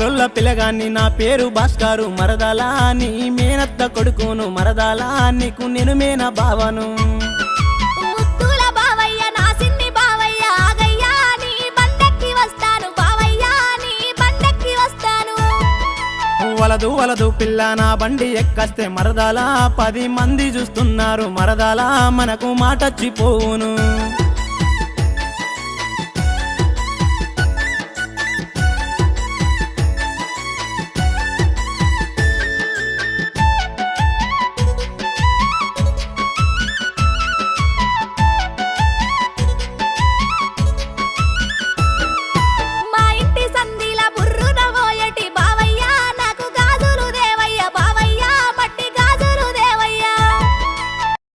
ముద్దుల పిలగాన్ని నా పేరు భాస్కరు. మరదలా నీ మేనత్త కొడుకును మరదలా నీకు నేను మేన బావను. నా వలదు వలదు పిల్ల నా బండి ఎక్కస్తే మరదలా పది మంది చూస్తున్నారు. మరదలా మనకు మాటచ్చిపోవును